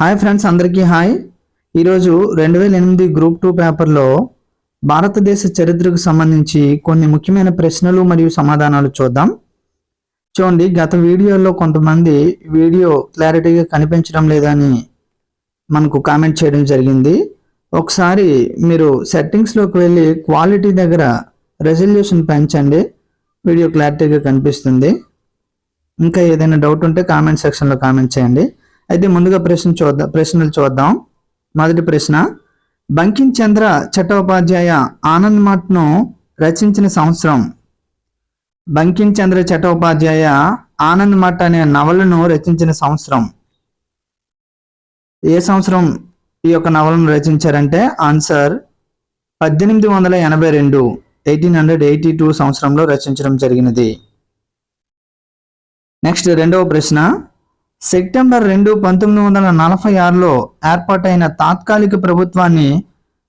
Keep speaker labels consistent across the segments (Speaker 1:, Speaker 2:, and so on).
Speaker 1: Hi friends అందరికీ hi. ఈరోజు రెండు వేల ఎనిమిది గ్రూప్ టూ పేపర్లో భారతదేశ చరిత్రకు సంబంధించి కొన్ని ముఖ్యమైన ప్రశ్నలు మరియు సమాధానాలు చూద్దాం. చూడండి గత వీడియోలో కొంతమంది వీడియో క్లారిటీగా కనిపించడం లేదని మనకు కామెంట్ చేయడం జరిగింది. ఒకసారి మీరు సెట్టింగ్స్లోకి వెళ్ళి క్వాలిటీ దగ్గర రెజల్యూషన్ పెంచండి. వీడియో క్లారిటీగా కనిపిస్తుంది. ఇంకా ఏదైనా డౌట్ ఉంటే కామెంట్ సెక్షన్లో కామెంట్ చేయండి. అయితే ముందుగా ప్రశ్న చూద్దాం ప్రశ్నలు చూద్దాం. మొదటి ప్రశ్న బంకిం చంద్ర చట్టోపాధ్యాయ ఆనంద్ మఠ్ను రచించిన సంవత్సరం. బంకిం చంద్ర చట్టోపాధ్యాయ ఆనంద్ మఠ్ అనే నవలను రచించిన సంవత్సరం. ఏ సంవత్సరం ఈ యొక్క నవలను రచించారంటే ఆన్సర్ పద్దెనిమిది వందల ఎనభై రెండు ఎయిటీన్ హండ్రెడ్ ఎయిటీ టూ సంవత్సరంలో రచించడం జరిగినది. నెక్స్ట్ రెండవ ప్రశ్న సెప్టెంబర్ రెండు పంతొమ్మిది వందల నలభై ఆరులో ఏర్పాటైన తాత్కాలిక ప్రభుత్వాన్ని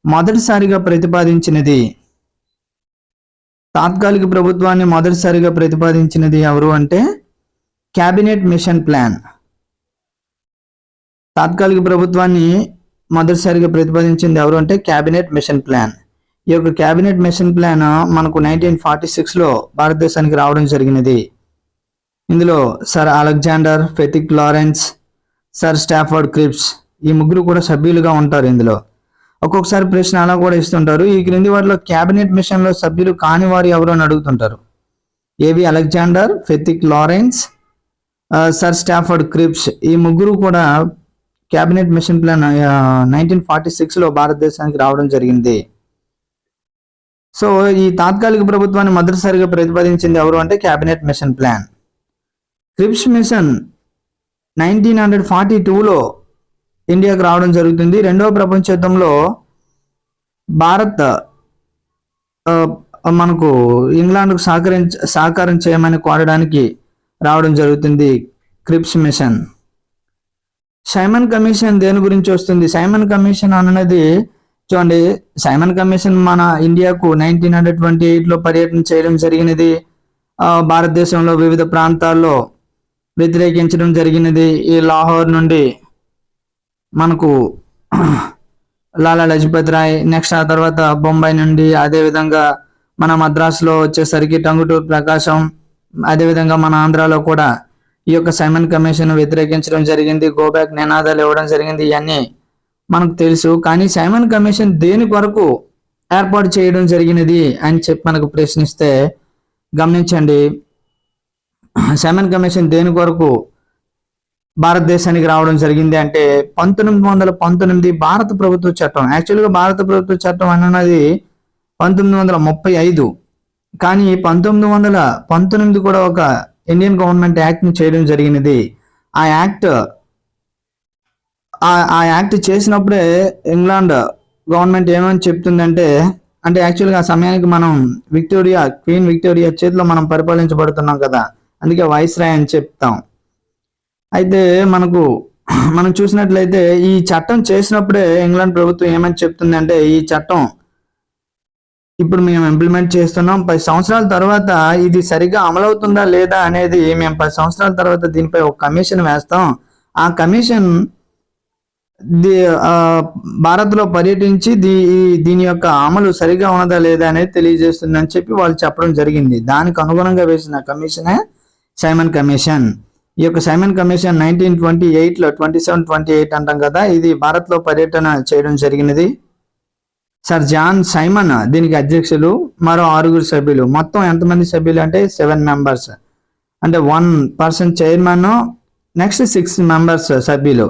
Speaker 1: మొదటిసారిగా ప్రతిపాదించినది. తాత్కాలిక ప్రభుత్వాన్ని మొదటిసారిగా ప్రతిపాదించినది ఎవరు అంటే క్యాబినెట్ మిషన్ ప్లాన్. తాత్కాలిక ప్రభుత్వాన్ని మొదటిసారిగా ప్రతిపాదించింది ఎవరు అంటే క్యాబినెట్ మిషన్ ప్లాన్. ఈ యొక్క క్యాబినెట్ మిషన్ ప్లాన్ మనకు నైన్టీన్ ఫార్టీ సిక్స్లో భారతదేశానికి రావడం జరిగినది. ఇందులో sir Alexander Pethick Lawrence sir Stafford Cripps ఈ ముగ్గురు కూడా సభ్యులుగా ఉంటారు ఇందులో. ఒక్కొక్కసారి ప్రశ్న అలా కూడా ఇస్తుంటారు. ఈ క్రింది వారిలో క్యాబినెట్ మిషన్లో సభ్యులు కాని వారు ఎవరు అని అడుగుతుంటారు. AV Alexander Pethick Lawrence sir Stafford Cripps ఈ ముగ్గురు కూడా cabinet mission plan nineteen forty సిక్స్లో భారతదేశానికి రావడం జరిగింది. సో ఈ తాత్కాలిక ప్రభుత్వాన్ని మొదటిసారిగా ప్రతిపాదించింది ఎవరు అంటే cabinet mission plan Cripps mission nineteen hundred forty టూలో ఇండియాకు రావడం జరుగుతుంది. రెండవ ప్రపంచ యుద్ధంలో భారత్ మనకు ఇంగ్లాండ్కు సహకరించ సహకారం చేయమని కోరడానికి రావడం జరుగుతుంది క్రిప్స్ మిషన్ సైమన్ కమిషన్ దేని గురించి వస్తుంది? సైమన్ కమిషన్ అన్నది చూడండి సైమన్ కమిషన్ మన ఇండియాకు నైన్టీన్ హండ్రెడ్ ట్వంటీ ఎయిట్లో పర్యటన చేయడం జరిగినది. భారతదేశంలో వివిధ ప్రాంతాల్లో వ్యతిరేకించడం జరిగినది ఈ లాహోర్ నుండి. మనకు లాలా లజపత్ రాయ్ నెక్స్ట్ ఆ తర్వాత బొంబాయి నుండి అదే విధంగా మన మద్రాసులో వచ్చేసరికి టంగుటూరు ప్రకాశం అదే విధంగా మన ఆంధ్రాలో కూడా ఈ యొక్క సైమన్ కమిషన్ వ్యతిరేకించడం జరిగింది. గోబ్యాక్ నినాదాలు ఇవ్వడం జరిగింది. ఇవన్నీ మనకు తెలుసు. కానీ సైమన్ కమిషన్ దేని కొరకు ఏర్పాటు చేయడం జరిగినది అని చెప్పి మనకు ప్రశ్నిస్తే గమనించండి. సెమెన్ కమిషన్ దేని కొరకు భారతదేశానికి రావడం జరిగింది అంటే పంతొమ్మిది వందల పంతొమ్మిది భారత ప్రభుత్వ చట్టం. యాక్చువల్గా భారత ప్రభుత్వ చట్టం అన్నది పంతొమ్మిది వందల ముప్పై ఐదు. కానీ పంతొమ్మిది వందల పంతొమ్మిది కూడా ఒక ఇండియన్ గవర్నమెంట్ యాక్ట్ని చేయడం జరిగినది. ఆ యాక్ట్ ఆ ఆ యాక్ట్ చేసినప్పుడే ఇంగ్లాండ్ గవర్నమెంట్ ఏమని చెప్తుందంటే అంటే యాక్చువల్గా ఆ సమయానికి మనం విక్టోరియా క్వీన్ విక్టోరియా చేతిలో మనం పరిపాలించబడుతున్నాం కదా. అందుకే వైస్ రాయ్ అని చెప్తాం. అయితే మనకు మనం చూసినట్లయితే ఈ చట్టం చేసినప్పుడే ఇంగ్లాండ్ ప్రభుత్వం ఏమని చెప్తుందంటే ఈ చట్టం ఇప్పుడు మేము ఇంప్లిమెంట్ చేస్తున్నాం. పది సంవత్సరాల తర్వాత ఇది సరిగ్గా అమలవుతుందా లేదా అనేది మేము పది సంవత్సరాల తర్వాత దీనిపై ఒక కమిషన్ వేస్తాం. ఆ కమిషన్ దీ భారత్లో పర్యటించి దీ దీని యొక్క అమలు సరిగా ఉన్నదా లేదా అనేది తెలియజేస్తుందని చెప్పి వాళ్ళు చెప్పడం జరిగింది. దానికి అనుగుణంగా వేసిన కమిషనే సైమన్ కమిషన్ ఈ యొక్క సైమన్ కమిషన్ నైన్టీన్ ట్వంటీ ఎయిట్లో ట్వంటీ సెవెన్ ట్వంటీ ఎయిట్ అంటాం కదా ఇది భారత్లో పర్యటన చేయడం జరిగినది. సర్ జాన్ సైమన్ దీనికి అధ్యక్షులు మరో ఆరుగురు సభ్యులు. మొత్తం ఎంతమంది సభ్యులు అంటే సెవెన్ మెంబర్స్ అంటే one person chairman next six members సభ్యులు.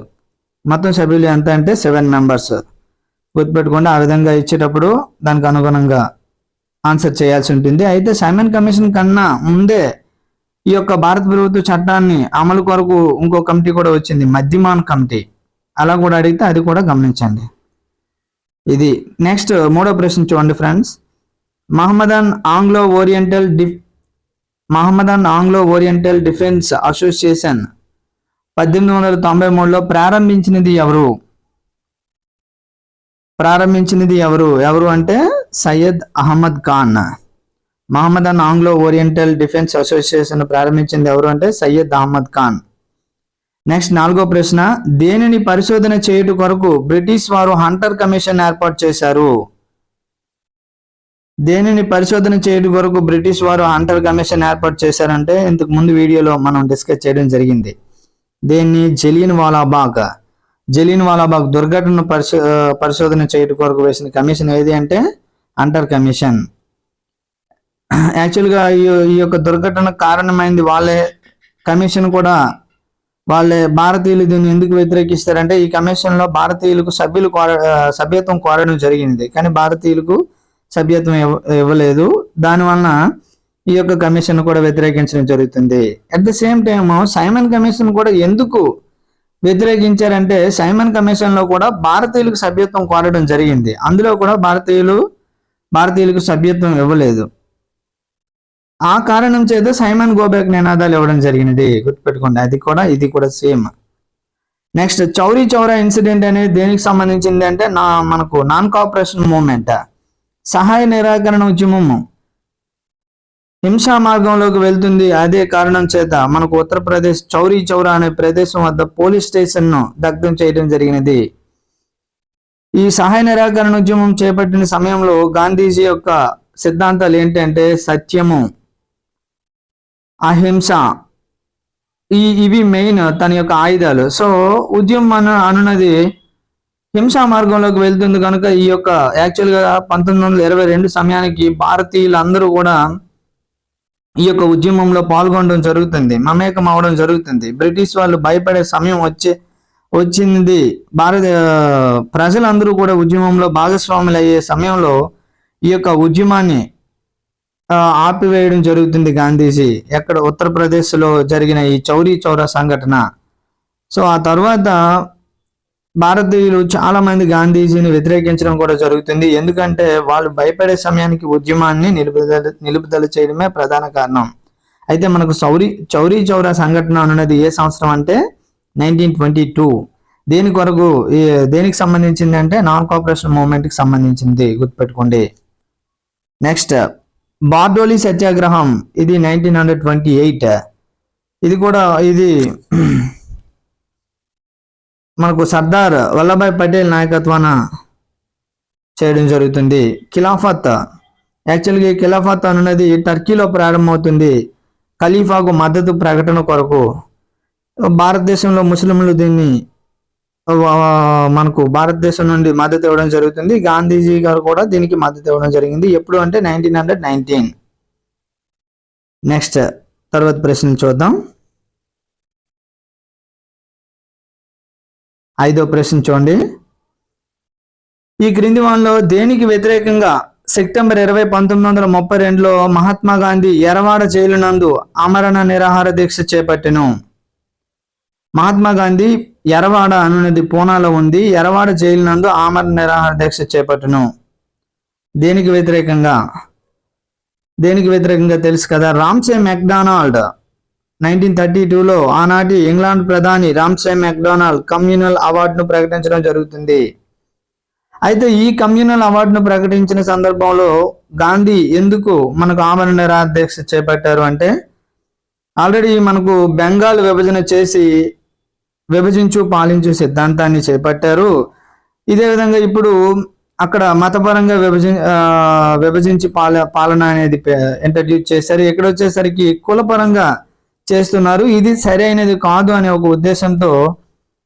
Speaker 1: మొత్తం సభ్యులు ఎంత అంటే సెవెన్ మెంబర్స్ గుర్తుపెట్టుకోండి ఆ విధంగా ఇచ్చేటప్పుడు దానికి అనుగుణంగా ఆన్సర్ చేయాల్సి ఉంటుంది. అయితే సైమన్ కమిషన్ కన్నా ముందే ఈ యొక్క భారత ప్రభుత్వ చట్టాన్ని అమలు కొరకు ఇంకో కమిటీ కూడా వచ్చింది మధ్యమాన్ కమిటీ. అలా కూడా అడిగితే అది కూడా గమనించండి. ఇది నెక్స్ట్ మూడో ప్రశ్న చూడండి friends. Mohammedan Anglo oriental def Mohammedan Anglo oriental defence association పద్దెనిమిది వందల తొంభై మూడులో ప్రారంభించినది ఎవరు? ప్రారంభించినది ఎవరు? ఎవరు అంటే Syed Ahmad Khan. Mohammedan Anglo oriental defence association ప్రారంభించింది ఎవరు అంటే సయ్యద్ అహ్మద్ ఖాన్. నెక్స్ట్ నాలుగో ప్రశ్న దేనిని పరిశోధన చేయుట కొరకు బ్రిటిష్ వారు హంటర్ కమిషన్ ఏర్పాటు చేశారు? దేనిని పరిశోధన చేయడం కొరకు బ్రిటిష్ వారు హంటర్ కమిషన్ ఏర్పాటు చేశారంటే ఇంతకు ముందు వీడియోలో మనం డిస్కస్ చేయడం జరిగింది. దేన్ని? జలీన్ వాలాబాగ్ జలీన్ వాలాబాగ్ దుర్ఘటనను పరిశో పరిశోధన చేయడం కొరకు వేసిన కమిషన్ ఏది అంటే హంటర్ కమిషన్. యాక్చువల్గా ఈ ఈ యొక్క దుర్ఘటన కారణమైంది వాళ్ళే కమిషన్ కూడా వాళ్ళే భారతీయులు దీన్ని ఎందుకు వ్యతిరేకిస్తారంటే ఈ కమిషన్లో భారతీయులకు సభ్యులు కోర సభ్యత్వం కోరడం జరిగింది. కానీ భారతీయులకు సభ్యత్వం ఇవ్వ- ఇవ్వలేదు. దానివలన ఈ యొక్క కమిషన్ కూడా వ్యతిరేకించడం జరుగుతుంది. At the same time Simon commission కూడా ఎందుకు వ్యతిరేకించారంటే సైమన్ కమిషన్లో కూడా భారతీయులకు సభ్యత్వం కోరడం జరిగింది. అందులో కూడా భారతీయులు భారతీయులకు సభ్యత్వం ఇవ్వలేదు. ఆ కారణం చేత సైమన్ గోబెక్ నినాదాలు ఇవ్వడం జరిగినది గుర్తుపెట్టుకోండి. అది కూడా ఇది కూడా same. Next Chauri Chaura incident అనేది దేనికి సంబంధించింది అంటే నా మనకు నాన్ కోఆపరేషన్ మూవ్మెంట్ సహాయ నిరాకరణ ఉద్యమము. హింసా మార్గంలోకి వెళ్తుంది అదే కారణం చేత మనకు ఉత్తరప్రదేశ్ చౌరీ చౌరా అనే ప్రదేశం వద్ద పోలీస్ స్టేషన్ను దగ్ధం చేయడం జరిగినది. ఈ సహాయ నిరాకరణ ఉద్యమం చేపట్టిన సమయంలో గాంధీజీ యొక్క సిద్ధాంతాలు ఏంటంటే సత్యము. అహింస. ఈ ఇవి మెయిన్ తన యొక్క ఆయుధాలు. సో ఉద్యమం అనున్నది హింసా మార్గంలోకి వెళ్తుంది కనుక ఈ యొక్క యాక్చువల్గా పంతొమ్మిది వందల ఇరవై రెండు సమయానికి భారతీయులందరూ కూడా ఈ యొక్క ఉద్యమంలో పాల్గొనడం జరుగుతుంది మమేకం అవడం జరుగుతుంది. బ్రిటిష్ వాళ్ళు భయపడే సమయం వచ్చే వచ్చింది. భారత ప్రజలందరూ కూడా ఉద్యమంలో భాగస్వాములు అయ్యే సమయంలో ఈ యొక్క ఉద్యమాన్ని ఆపివేయడం జరుగుతుంది గాంధీజీ. ఎక్కడ ఉత్తరప్రదేశ్లో జరిగిన ఈ చౌరీ చౌరా సంఘటన. సో ఆ తర్వాత భారతీయులు చాలా మంది గాంధీజీని వ్యతిరేకించడం కూడా జరుగుతుంది. ఎందుకంటే వాళ్ళు భయపడే సమయానికి ఉద్యమాన్ని నిలుపుదల నిలుపుదల చేయడమే ప్రధాన కారణం. అయితే మనకు చౌరీ చౌరీ చౌరా సంఘటన అన్నది ఏ సంవత్సరం అంటే నైన్టీన్ ట్వంటీ టూ. దేని కొరకు దేనికి సంబంధించింది అంటే నాన్ కోఆపరేషన్ మూవ్మెంట్కి సంబంధించింది గుర్తుపెట్టుకోండి. నెక్స్ట్ బార్డోలి సత్యాగ్రహం ఇది నైన్టీన్ హండ్రెడ్ ట్వంటీ ఎయిట్ ఇది కూడా ఇది మనకు సర్దార్ వల్లభాయ్ పటేల్ నాయకత్వాన చేయడం జరుగుతుంది. ఖిలాఫత్ యాక్చువల్గా ఈ ఖిలాఫత్ అనున్నది టర్కీలో ప్రారంభమవుతుంది. ఖలీఫాకు మద్దతు ప్రకటన కొరకు భారతదేశంలో ముస్లింలు దీన్ని మనకు భారతదేశం నుండి మద్దతు ఇవ్వడం జరుగుతుంది. గాంధీజీ గారు కూడా దీనికి మద్దతు ఇవ్వడం జరిగింది. ఎప్పుడు అంటే నైన్టీన్ హండ్రెడ్ నైన్టీన్ నెక్స్ట్ తర్వాత ప్రశ్న చూద్దాం. ఐదో ప్రశ్న చూడండి. ఈ క్రింది వన్లో దేనికి వ్యతిరేకంగా సెప్టెంబర్ ఇరవై పంతొమ్మిది వందల ముప్పై రెండులో మహాత్మా గాంధీ ఎరవాడ జైలు నందు ఆమరణ నిరాహార దీక్ష చేపట్టెను? మహాత్మా గాంధీ ఎరవాడ అనున్నది పూనాలో ఉంది. ఎరవాడ జైలు నందు ఆమరణ నిరాహార దీక్ష చేపట్టును. దేనికి వ్యతిరేకంగా? దేనికి వ్యతిరేకంగా తెలుసు కదా? రామ్సే మెక్డానాల్డ్ నైన్టీన్ థర్టీ టూలో ఆనాటి ఇంగ్లాండ్ ప్రధాని రామ్సే మెక్డొనాల్డ్ కమ్యూనల్ అవార్డును ప్రకటించడం జరుగుతుంది. అయితే ఈ కమ్యూనల్ అవార్డును ప్రకటించిన సందర్భంలో గాంధీ ఎందుకు మనకు ఆమరణ నిరాధ్యక్ష చేపట్టారు అంటే ఆల్రెడీ మనకు బెంగాల్ విభజన చేసి విభజించు పాలించు సిద్ధాంతాన్ని చేపట్టారు. ఇదే విధంగా ఇప్పుడు అక్కడ మతపరంగా విభజి విభజించి పాల పాలన అనేది ఇంట్రడ్యూస్ చేశారు. ఇక్కడ వచ్చేసరికి కులపరంగా చేస్తున్నారు. ఇది సరైనది కాదు అనే ఒక ఉద్దేశంతో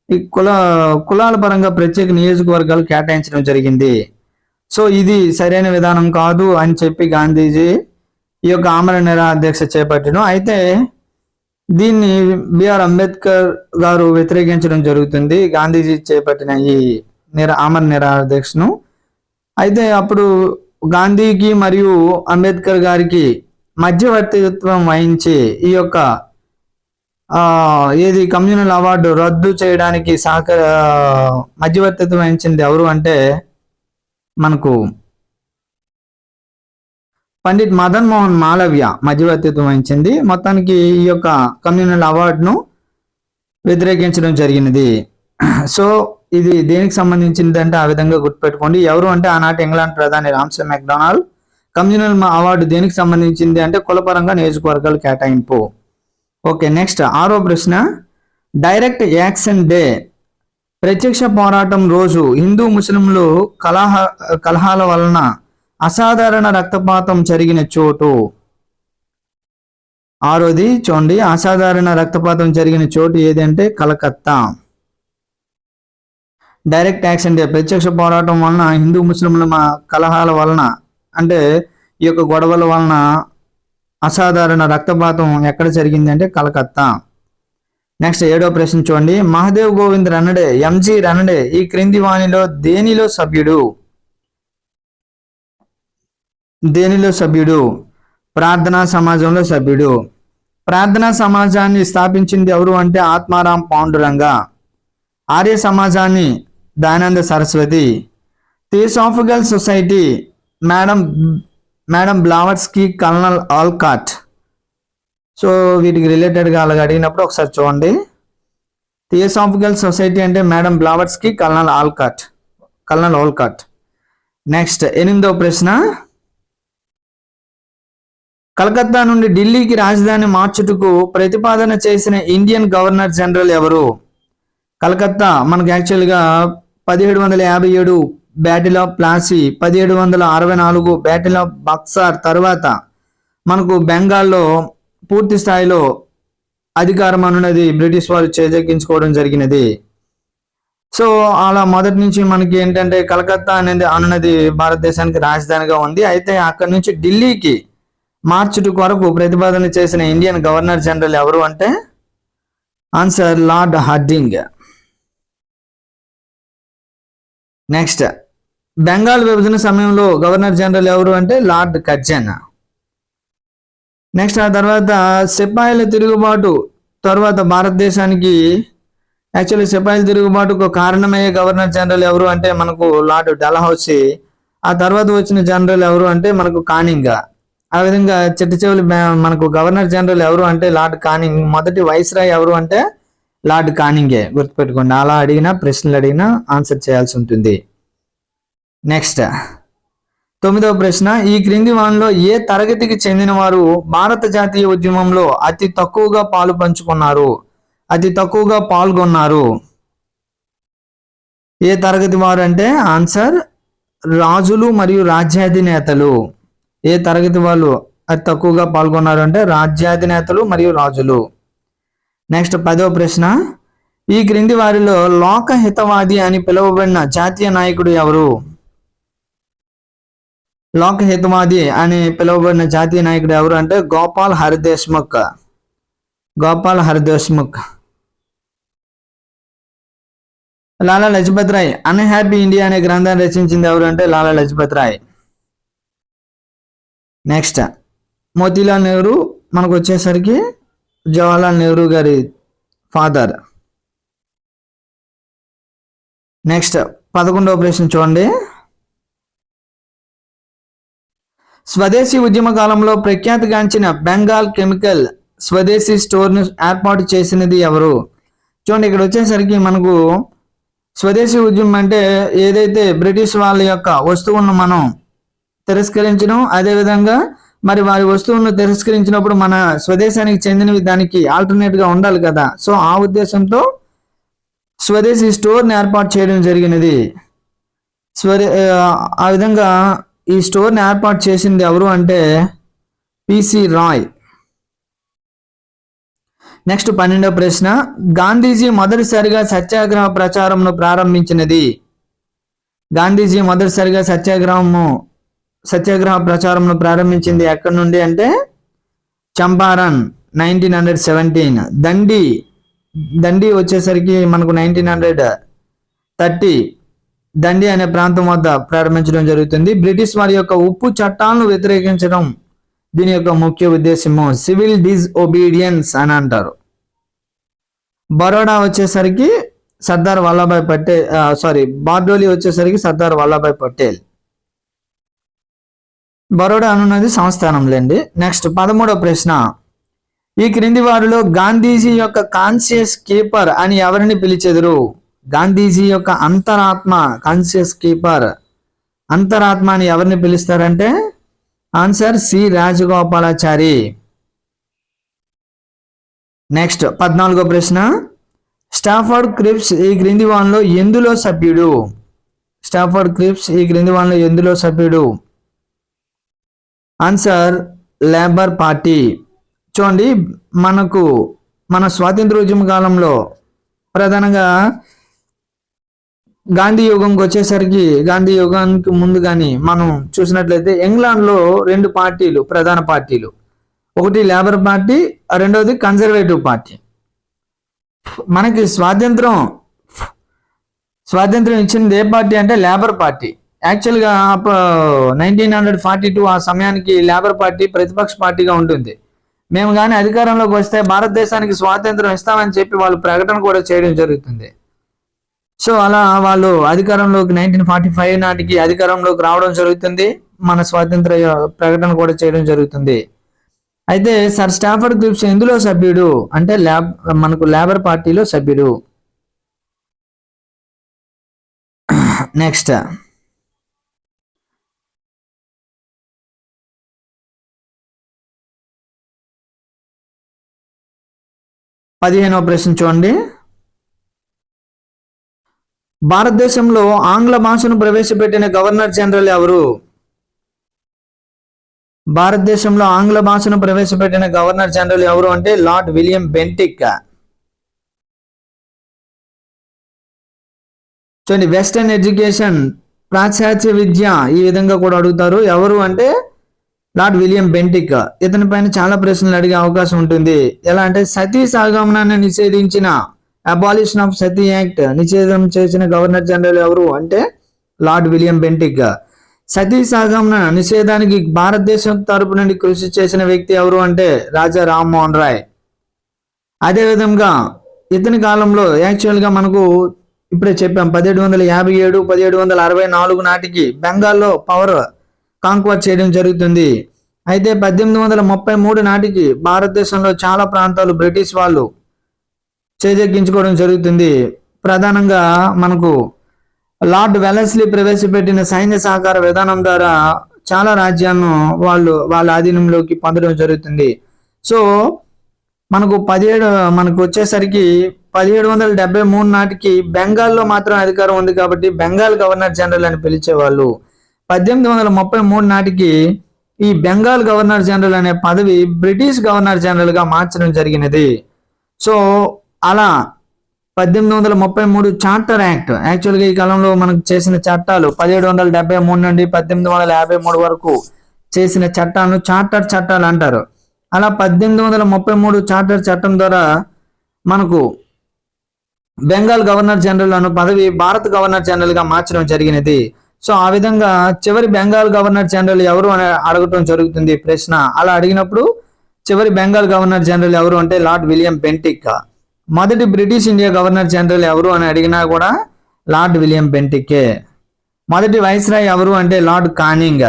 Speaker 1: ఈ కుల కులాల పరంగా ప్రత్యేక నియోజకవర్గాలు కేటాయించడం జరిగింది. సో ఇది సరైన విధానం కాదు అని చెప్పి గాంధీజీ ఈ యొక్క ఆమరణ నిరాధ్యక్ష చేపట్టను. అయితే దీన్ని బిఆర్ అంబేద్కర్ గారు వ్యతిరేకించడం జరుగుతుంది. గాంధీజీ చేపట్టిన ఈ నిరా ఆమరణ నిరాదీక్షను. అయితే అప్పుడు గాంధీకి మరియు అంబేద్కర్ గారికి మధ్యవర్తిత్వం వహించి ఈ యొక్క ఏది కమ్యూనల్ అవార్డు రద్దు చేయడానికి సహకార మధ్యవర్తిత్వం వహించింది ఎవరు అంటే మనకు పండిట్ మదన్ మోహన్ మాలవ్య మధ్యవర్తిత్వం వహించింది. మొత్తానికి ఈ యొక్క కమ్యూనల్ అవార్డును వ్యతిరేకించడం జరిగినది. సో ఇది దేనికి సంబంధించింది అంటే ఆ విధంగా గుర్తుపెట్టుకోండి. ఎవరు అంటే ఆనాటి ఇంగ్లాండ్ ప్రధాని రామ్సే మెక్డొనాల్డ్ కమ్యూనల్ అవార్డు దేనికి సంబంధించింది అంటే కులపరంగా నియోజకవర్గాలు కేటాయింపు. ఓకే నెక్స్ట్ ఆరో ప్రశ్న. డైరెక్ట్ యాక్షన్ డే ప్రత్యక్ష పోరాటం రోజు హిందూ ముస్లింలు కలహ కలహాల వలన అసాధారణ రక్తపాతం జరిగిన చోటు. ఆరోది చూడండి అసాధారణ రక్తపాతం జరిగిన చోటు ఏదంటే కలకత్తా. డైరెక్ట్ యాక్సిడెంట్ ప్రత్యక్ష పోరాటం వలన హిందూ ముస్లింల కలహాల వలన అంటే ఈ యొక్క గొడవల వలన అసాధారణ రక్తపాతం ఎక్కడ జరిగింది అంటే కలకత్తా. నెక్స్ట్ ఏడో ప్రశ్న చూడండి మహదేవ్ గోవింద్ రన్నడే ఎంజీ రన్నడే ఈ క్రింది వాణిలో దేనిలో సభ్యుడు? దేనిలో సభ్యుడు? ప్రార్థనా సమాజంలో సభ్యుడు. ప్రార్థనా సమాజాన్ని స్థాపించింది ఎవరు అంటే ఆత్మారాం పాండురంగ. ఆర్య సమాజాన్ని Dayananda Saraswati. Theosophical society madam madam Blavatsky colonel Olcott so వీటికి రిలేటెడ్గా అలాగ అడిగినప్పుడు ఒకసారి చూడండి. థియోసాఫికల్ సొసైటీ అంటే madam Blavatsky colonel Olcott colonel Olcott next ఎనిమిదో ప్రశ్న. కలకత్తా నుండి ఢిల్లీకి రాజధాని మార్చుటకు ప్రతిపాదన చేసిన ఇండియన్ గవర్నర్ జనరల్ ఎవరు? కలకత్తా మనకు యాక్చువల్గా పదిహేడు వందల యాభై ఏడు బ్యాటిల్ ఆఫ్ ప్లాసీ పదిహేడు వందల అరవై నాలుగు బ్యాటిల్ ఆఫ్ బక్సార్ తర్వాత మనకు బెంగాల్లో పూర్తి స్థాయిలో అధికారం అనున్నది బ్రిటిష్ వారు చేజెక్కించుకోవడం జరిగినది. సో అలా మొదటి నుంచి మనకి ఏంటంటే కలకత్తా అనేది అనున్నది భారతదేశానికి రాజధానిగా ఉంది. అయితే అక్కడి నుంచి ఢిల్లీకి మార్చుట కొరకు ప్రతిపాదన చేసిన ఇండియన్ గవర్నర్ జనరల్ ఎవరు అంటే? Answer lord Hardinge next Bengal విభజన సమయంలో గవర్నర్ జనరల్ ఎవరు అంటే? Lord Curzon. నెక్స్ట్ ఆ తర్వాత సిపాయిల తిరుగుబాటు తర్వాత భారతదేశానికి యాక్చువల్లీ సిపాయిల తిరుగుబాటుకు కారణమయ్యే గవర్నర్ జనరల్ ఎవరు అంటే మనకు లార్డ్ డల్హౌసీ ఆ తర్వాత వచ్చిన జనరల్ ఎవరు అంటే మనకు కానింగా. ఆ విధంగా చిట్ట చివరి మనకు గవర్నర్ జనరల్ ఎవరు అంటే లార్డ్ కానింగ్ మొదటి వైస్రాయ్ ఎవరు అంటే లార్డ్ కానింగే గుర్తుపెట్టుకోండి. అలా అడిగినా ప్రశ్నలు అడిగినా ఆన్సర్ చేయాల్సి ఉంటుంది. నెక్స్ట్. తొమ్మిదవ ప్రశ్న ఈ క్రింది వానలో ఏ తరగతికి చెందిన వారు భారత జాతీయ ఉద్యమంలో అతి తక్కువగా పాలు పంచుకున్నారు? అతి తక్కువగా పాల్గొన్నారు. ఏ తరగతి వారు అంటే ఆన్సర్ రాజులు మరియు రాజ్యాధినేతలు. ఏ తరగతి వాళ్ళు అతి తక్కువగా పాల్గొన్నారు అంటే రాజ్యాధినేతలు మరియు రాజులు. నెక్స్ట్ పదవ ప్రశ్న. ఈ క్రింది వారిలో లోకహితవాది అని పిలువబడిన జాతీయ నాయకుడు ఎవరు? లోకహితవాది అని పిలువబడిన జాతీయ నాయకుడు ఎవరు అంటే గోపాల్ హరిదేశ్ముఖ్. గోపాల్ హరిదేశ్ముఖ్. లాలా లజపత్ రాయ్. అన్హ్యాపీ ఇండియా అనే గ్రంథాన్ని రచించింది ఎవరు అంటే లాలా లజపత్ రాయ్. నెక్స్ట్ మోతీలాల్ నెహ్రూ మనకు వచ్చేసరికి జవహర్లాల్ నెహ్రూ గారి ఫాదర్ నెక్స్ట్ పదకొండవ ప్రశ్న చూడండి. స్వదేశీ ఉద్యమ కాలంలో ప్రఖ్యాతిగాంచిన బెంగాల్ కెమికల్ స్వదేశీ స్టోర్ను ఏర్పాటు చేసినది ఎవరు? చూడండి ఇక్కడ వచ్చేసరికి మనకు స్వదేశీ ఉద్యమం అంటే ఏదైతే బ్రిటిష్ వాళ్ళ యొక్క వస్తువులను మనం తిరస్కరించడం అదేవిధంగా మరి వారి వస్తువులను తిరస్కరించినప్పుడు మన స్వదేశానికి చెందినవి దానికి ఆల్టర్నేట్గా ఉండాలి కదా. సో ఆ ఉద్దేశంతో స్వదేశీ స్టోర్ని ఏర్పాటు చేయడం జరిగినది. స్వదే ఆ, ఆ విధంగా ఈ స్టోర్ని ఏర్పాటు చేసింది ఎవరు అంటే పిసి రాయ్. నెక్స్ట్ పన్నెండవ ప్రశ్న గాంధీజీ మొదటిసారిగా సత్యాగ్రహ ప్రచారంను ప్రారంభించినది. గాంధీజీ మొదటిసారిగా సత్యాగ్రహము సత్యాగ్రహ ప్రచారంను ప్రారంభించింది ఎక్కడి నుండి అంటే Champaran nineteen hundred seventeen. Dandi Dandi వచ్చేసరికి మనకు నైన్టీన్ హండ్రెడ్ థర్టీ. దండి అనే ప్రాంతం వద్ద ప్రారంభించడం జరుగుతుంది. బ్రిటిష్ వారి యొక్క ఉప్పు చట్టాలను వ్యతిరేకించడం దీని యొక్క ముఖ్య ఉద్దేశము. సివిల్ డిజ్ ఒబీడియన్స్ అని అంటారు. బరోడా వచ్చేసరికి సర్దార్ వల్లభాయ్ పటేల్ సారీ బార్డోలి వచ్చేసరికి సర్దార్ వల్లభాయ్ పటేల్. బరోడా అనున్నది సంస్థానంలేండి. నెక్స్ట్ పదమూడవ ప్రశ్న. ఈ క్రింది వారిలో గాంధీజీ యొక్క కాన్షియస్ కీపర్ అని ఎవరిని పిలిచెదరు? గాంధీజీ యొక్క అంతరాత్మ కాన్షియస్ కీపర్. అంతరాత్మ అని ఎవరిని పిలుస్తారంటే? Answer C Rajagopalachari. నెక్స్ట్ పద్నాలుగో ప్రశ్న. స్టాఫర్డ్ క్రిప్స్ ఈ క్రింది వాన్లో ఎందులో సభ్యుడు? స్టాఫర్డ్ క్రిప్స్ ఈ క్రింది వాన్లో ఎందులో సభ్యుడు? ఆన్సర్ లేబర్ పార్టీ చూడండి మనకు మన స్వాతంత్రోద్యమ కాలంలో ప్రధానంగా గాంధీ యుగంకి వచ్చేసరికి గాంధీ యుగానికి ముందు కానీ మనం చూసినట్లయితే ఇంగ్లాండ్లో రెండు పార్టీలు ప్రధాన పార్టీలు. ఒకటి లేబర్ పార్టీ రెండవది కన్జర్వేటివ్ పార్టీ మనకి స్వాతంత్రం స్వాతంత్రం ఇచ్చింది ఏ పార్టీ అంటే లేబర్ పార్టీ యాక్చువల్గా నైన్టీన్ హండ్రెడ్ ఫార్టీ టూ ఆ సమయానికి లేబర్ పార్టీ ప్రతిపక్ష పార్టీగా ఉంటుంది. మేము కానీ అధికారంలోకి వస్తే భారతదేశానికి స్వాతంత్రం ఇస్తామని చెప్పి వాళ్ళు ప్రకటన కూడా చేయడం జరుగుతుంది. సో అలా వాళ్ళు అధికారంలోకి నైన్టీన్ ఫార్టీ ఫైవ్ నాటికి అధికారంలోకి రావడం జరుగుతుంది. మన స్వాతంత్ర ప్రకటన కూడా చేయడం జరుగుతుంది. అయితే సర్ స్టాఫర్డ్ క్రిప్స్ ఎందులో సభ్యుడు? అంటే ల్యాబ్ మనకు లేబర్ పార్టీలో సభ్యుడు. నెక్స్ట్ పదిహేనవ ప్రశ్న చూడండి. భారతదేశంలో ఆంగ్ల భాషను ప్రవేశపెట్టిన గవర్నర్ జనరల్ ఎవరు? భారతదేశంలో ఆంగ్ల భాషను ప్రవేశపెట్టిన గవర్నర్ జనరల్ ఎవరు అంటే లార్డ్ విలియం బెంటిక్. చూడండి వెస్టర్న్ ఎడ్యుకేషన్ పాశ్చాత్య విద్య ఈ విధంగా కూడా అడుగుతారు. ఎవరు అంటే లార్డ్ విలియం బెంటిక్. ఇతని పైన చాలా ప్రశ్నలు అడిగే అవకాశం ఉంటుంది. ఎలా అంటే సతీ సాగమనాన్ని నిషేధించిన అబాలిషన్ ఆఫ్ సతీ యాక్ట్ నిషేధం చేసిన గవర్నర్ జనరల్ ఎవరు అంటే లార్డ్ విలియం బెంటిక్. సతీ సాగమన నిషేధానికి భారతదేశం తరపు నుండి కృషి చేసిన వ్యక్తి ఎవరు అంటే రాజా రామ్మోహన్ రాయ్. అదే విధంగా ఇతని కాలంలో యాక్చువల్గా మనకు ఇప్పుడే చెప్పాం పదిహేడు వందల యాభై ఏడు పదిహేడు వందల అరవై నాలుగు నాటికి బెంగాల్లో పవర్ కాంక్వర్ చేయడం జరుగుతుంది. అయితే పద్దెనిమిది వందల ముప్పై మూడు నాటికి భారతదేశంలో చాలా ప్రాంతాలు బ్రిటిష్ వాళ్ళు చేజెక్కించుకోవడం జరుగుతుంది. ప్రధానంగా మనకు లార్డ్ వెలస్లీ ప్రవేశపెట్టిన సైన్య సహకార విధానం ద్వారా చాలా రాజ్యాలను వాళ్ళు వాళ్ళ ఆధీనంలోకి పొందడం జరుగుతుంది. సో మనకు పదిహేడు మనకు వచ్చేసరికి పదిహేడు వందల డెబ్బై మూడు నాటికి బెంగాల్లో మాత్రం అధికారం ఉంది కాబట్టి బెంగాల్ గవర్నర్ జనరల్ అని పిలిచేవాళ్ళు. పద్దెనిమిది వందల ముప్పై మూడు నాటికి ఈ బెంగాల్ గవర్నర్ జనరల్ అనే పదవి బ్రిటిష్ గవర్నర్ జనరల్గా మార్చడం జరిగినది. సో అలా పద్దెనిమిది వందల ముప్పై మూడు చార్టర్ యాక్ట్ యాక్చువల్గా ఈ కాలంలో మనకు చేసిన చట్టాలు పదిహేడు వందల డెబ్బై మూడు నుండి పద్దెనిమిది వందల యాభై మూడు వరకు చేసిన చట్టాలను చార్టర్ చట్టాలు అంటారు. అలా పద్దెనిమిది వందల ముప్పై మూడు చార్టర్ చట్టం ద్వారా మనకు బెంగాల్ గవర్నర్ జనరల్ అను పదవి భారత గవర్నర్ జనరల్గా మార్చడం జరిగినది. సో ఆ విధంగా చివరి బెంగాల్ గవర్నర్ జనరల్ ఎవరు అని అడగటం జరుగుతుంది ప్రశ్న. అలా అడిగినప్పుడు చివరి బెంగాల్ గవర్నర్ జనరల్ ఎవరు అంటే లార్డ్ విలియం బెంటిక్. మొదటి బ్రిటిష్ ఇండియా గవర్నర్ జనరల్ ఎవరు అని అడిగినా కూడా లార్డ్ విలియం బెంటిక్కే మొదటి వైస్రాయ్ ఎవరు అంటే లార్డ్ కానింగ్.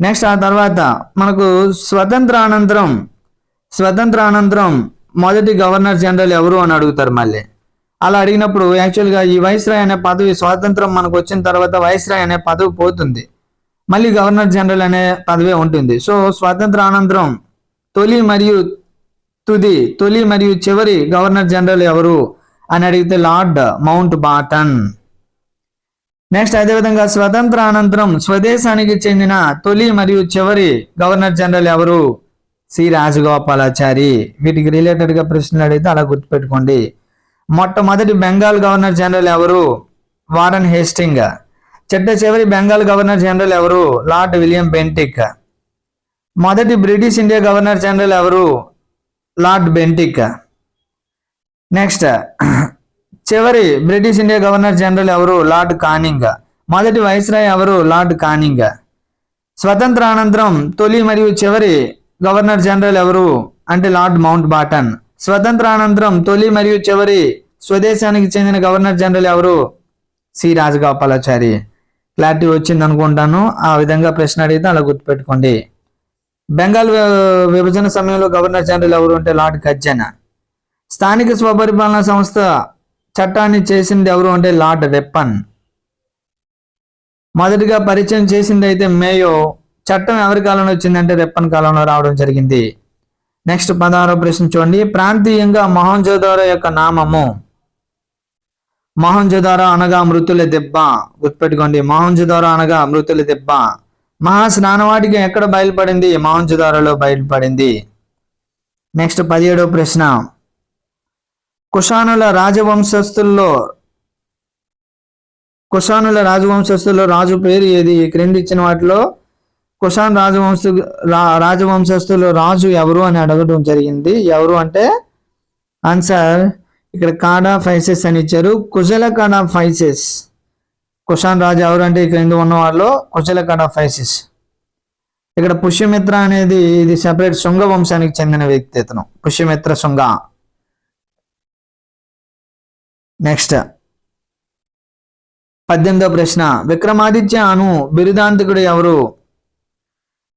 Speaker 1: నెక్స్ట్ ఆ తర్వాత మనకు స్వతంత్రానంతరం స్వతంత్రానంతరం మొదటి గవర్నర్ జనరల్ ఎవరు అని అడుగుతారు మళ్ళీ. అలా అడిగినప్పుడు యాక్చువల్గా ఈ వైస్రాయ్ అనే పదవి స్వాతంత్రం మనకు వచ్చిన తర్వాత వైస్రాయ్ అనే పదవి పోతుంది. మళ్ళీ గవర్నర్ జనరల్ అనే పదవి ఉంటుంది. సో స్వాతంత్ర అనంతరం తొలి మరియు తుది తొలి మరియు చివరి గవర్నర్ జనరల్ ఎవరు అని అడిగితే లార్డ్ మౌంట్ బాటన్. నెక్స్ట్ అదేవిధంగా స్వతంత్ర అనంతరం స్వదేశానికి చెందిన తొలి మరియు చివరి గవర్నర్ జనరల్ ఎవరు? సి. రాజగోపాలాచారి. వీటికి రిలేటెడ్గా ప్రశ్నలు అడిగితే అలా గుర్తుపెట్టుకోండి. మొట్టమొదటి బెంగాల్ గవర్నర్ జనరల్ ఎవరు? Warren Hasting. చెట్ట చివరి బెంగాల్ గవర్నర్ జనరల్ ఎవరు? Lord William Bentinck. మొదటి బ్రిటిష్ ఇండియా గవర్నర్ జనరల్ ఎవరు? Lord Bentinck. నెక్స్ట్ చివరి బ్రిటిష్ ఇండియా గవర్నర్ జనరల్ ఎవరు? Lord Canning. మొదటి వైస్రాయ్ ఎవరు? Lord Canning. స్వతంత్ర అనంతరం తొలి మరియు చివరి గవర్నర్ జనరల్ ఎవరు? అంటే లార్డ్ మౌంట్ బాటన్. స్వతంత్ర అనంతరం తొలి మరియు చివరి స్వదేశానికి చెందిన గవర్నర్ జనరల్ ఎవరు? సి. రాజగోపాలాచారి. క్లారిటీ వచ్చింది అనుకుంటాను. ఆ విధంగా ప్రశ్న అడిగితే అలా గుర్తుపెట్టుకోండి. బెంగాల్ విభజన సమయంలో గవర్నర్ జనరల్ ఎవరు అంటే లార్డ్ ఖజ్జన్ స్థానిక స్వపరిపాలన సంస్థ చట్టాన్ని చేసింది ఎవరు అంటే లార్డ్ వెప్పన్ మొదటిగా పరిచయం చేసింది అయితే మేయో. చట్టం ఎవరి కాలంలో వచ్చిందంటే రెప్పన్ కాలంలో రావడం జరిగింది. నెక్స్ట్ పదహారో ప్రశ్న చూడండి. ప్రాంతీయంగా మొహంజోదారో యొక్క నామము. మోహంజదారో అనగా మృతుల దెబ్బ. గుర్తుపెట్టుకోండి. మోహంజదారో అనగా మృతుల దెబ్బ. మహాస్నానవాటికి ఎక్కడ బయలుపడింది? మోహంజదారోలో బయలుపడింది. నెక్స్ట్ పదిహేడో ప్రశ్న. కుషానుల రాజవంశస్థుల్లో కుషానుల రాజవంశస్థుల్లో రాజు పేరు ఏది? ఈ క్రింది ఇచ్చిన వాటిలో కుషాన్ రాజవంశ రా- రాజు ఎవరు అని అడగడం జరిగింది. ఎవరు అంటే ఆన్సర్ ఇక్కడ కాడా ఫైసెస్ అని ఇచ్చారు. కుశల కాడా ఫైసెస్. కుషాన్ రాజు ఎవరు అంటే ఇక్కడ ఎందుకు ఉన్న వాళ్ళు కుశల కాడా ఫైసెస్. ఇక్కడ పుష్యమిత్ర అనేది ఇది సెపరేట్ శృంగ వంశానికి చెందిన వ్యక్తి ఇతను పుష్యమిత్ర శృంగ. నెక్స్ట్ పద్దెనిమిదో ప్రశ్న. విక్రమాదిత్య అను బిరుదాంతకుడు ఎవరు?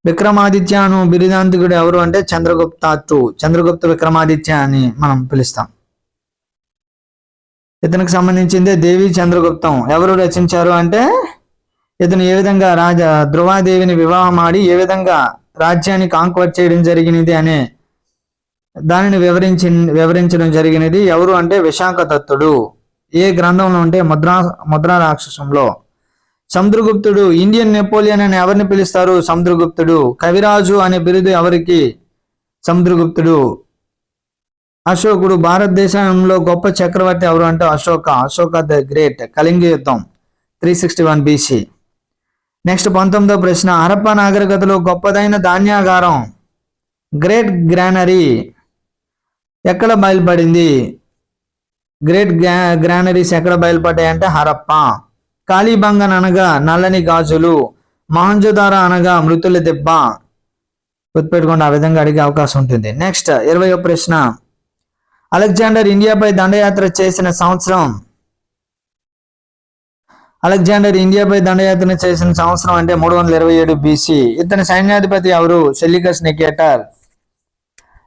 Speaker 1: విక్రమాదిత్య అను బిరుదాంతకుడు ఎవరు అంటే చంద్రగుప్తాతు చంద్రగుప్త విక్రమాదిత్య అని మనం పిలుస్తాం. ఇతనికి సంబంధించిందే దేవి చంద్రగుప్తం. ఎవరు రచించారు అంటే ఇతను ఏ విధంగా రాజా ధ్రువాదేవిని వివాహం ఆడి ఏ విధంగా రాజ్యాన్ని కాంక్వర్ చేయడం జరిగినది అనే దానిని వివరించి వివరించడం జరిగినది ఎవరు అంటే విశాఖ దత్తుడు ఏ గ్రంథంలో అంటే ముద్రా ముద్రా రాక్షసంలో సముద్రగుప్తుడు ఇండియన్ నెపోలియన్ అని ఎవరిని పిలుస్తారు? సముద్రగుప్తుడు కవిరాజు అనే బిరుదు ఎవరికి? సముద్రగుప్తుడు అశోకుడు భారతదేశంలో గొప్ప చక్రవర్తి ఎవరు అంటే Ashoka. Ashoka the great. Kalinga యుద్ధం three sixty one BC next పంతొమ్మిదో ప్రశ్న. హరప్ప నాగరికతలో గొప్పదైన ధాన్యాగారం గ్రేట్ గ్రానరీ ఎక్కడ బయలుపడింది? గ్రేట్ గ్రానరీస్ ఎక్కడ బయలుపడ్డాయి అంటే హరప్ప. కాళీబంగన్ అనగా నల్లని గాజులు మహంజోదార అనగా మృతుల దెబ్బ. గుర్తుపెట్టుకోండి ఆ విధంగా అడిగే అవకాశం ఉంటుంది. నెక్స్ట్ ఇరవై ప్రశ్న. అలెగ్జాండర్ ఇండియాపై దండయాత్ర చేసిన సంవత్సరం. అలెగ్జాండర్ ఇండియాపై దండయాత్ర చేసిన సంవత్సరం అంటే మూడు వందల ఇరవై ఏడు బీసీ ఇతని సైన్యాధిపతి ఎవరు? సెల్లికస్ నికేటర్.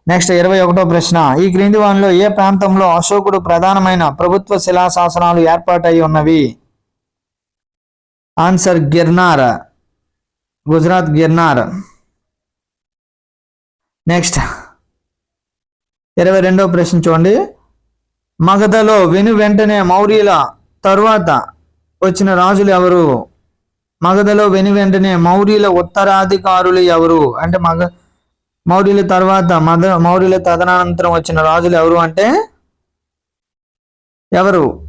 Speaker 1: నెక్స్ట్ ఇరవై ఒకటో ప్రశ్న. ఈ క్రింది వానిలో ఏ ప్రాంతంలో అశోకుడు ప్రధానమైన ప్రభుత్వ శిలాశాసనాలు ఏర్పాటై ఉన్నవి? ఆన్సర్ గిర్నార్ గుజరాత్ గిర్నార్ నెక్స్ట్ ఇరవై రెండవ ప్రశ్న చూడండి. మగధలో వెను వెంటనే మౌర్యుల తరువాత వచ్చిన రాజులు ఎవరు? మగధలో వెను వెంటనే మౌర్యుల ఉత్తరాధికారులు ఎవరు? అంటే మగ మౌర్యుల తర్వాత మద మౌర్యుల తదనంతరం వచ్చిన రాజులు ఎవరు అంటే? ఎవరు?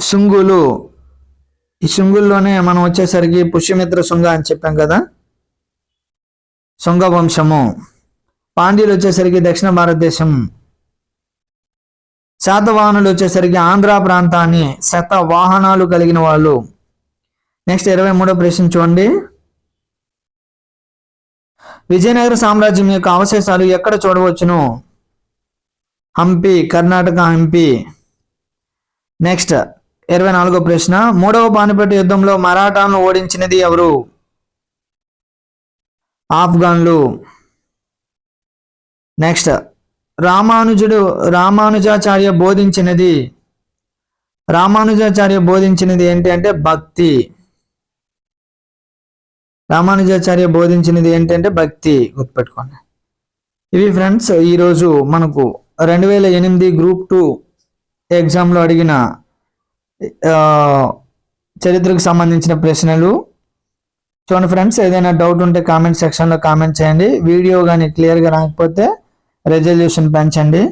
Speaker 1: శుంగులు. ఈ శృంగుల్లోనే మనం వచ్చేసరికి పుష్యమిత్ర శృంగ అని చెప్పాం కదా. శృంగ వంశము పాండ్యులు వచ్చేసరికి దక్షిణ భారతదేశం. శాతవాహనులు వచ్చేసరికి ఆంధ్ర ప్రాంతాన్ని శత వాహనాలు కలిగిన వాళ్ళు. నెక్స్ట్ ఇరవై మూడో ప్రశ్న చూడండి. విజయనగర సామ్రాజ్యం యొక్క అవశేషాలు ఎక్కడ చూడవచ్చును? హంపి కర్ణాటక హంపి. నెక్స్ట్ ఇరవై నాలుగో ప్రశ్న మూడవ పానిపట్ యుద్ధంలో మరాఠాను ఓడించినది ఎవరు? ఆఫ్ఘన్లు. నెక్స్ట్ రామానుజుడు రామానుజాచార్య బోధించినది రామానుజాచార్య బోధించినది ఏంటి అంటే భక్తి. రామానుజాచార్య బోధించినది ఏంటంటే భక్తి. గుర్తుపెట్టుకోండి. ఇవి ఫ్రెండ్స్ ఈరోజు మనకు రెండు వేల ఎనిమిది గ్రూప్ టూ ఎగ్జామ్లో అడిగిన చరిత్రకు సంబంధించిన ప్రశ్నలు. చూడండి ఫ్రెండ్స్ ఏదైనా డౌట్ ఉంటే కామెంట్ సెక్షన్లో కామెంట్ చేయండి. వీడియో కానీ క్లియర్గా రాకపోతే రెజల్యూషన్ పెంచండి.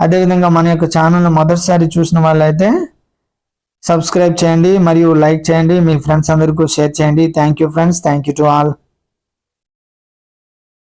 Speaker 1: అదేవిధంగా మన యొక్క ఛానల్ మొదటిసారి చూసిన వాళ్ళైతే సబ్స్క్రైబ్ చేయండి మరియు లైక్ చేయండి. మీ ఫ్రెండ్స్ అందరికీ షేర్ చేయండి. Thank you friends thank you to all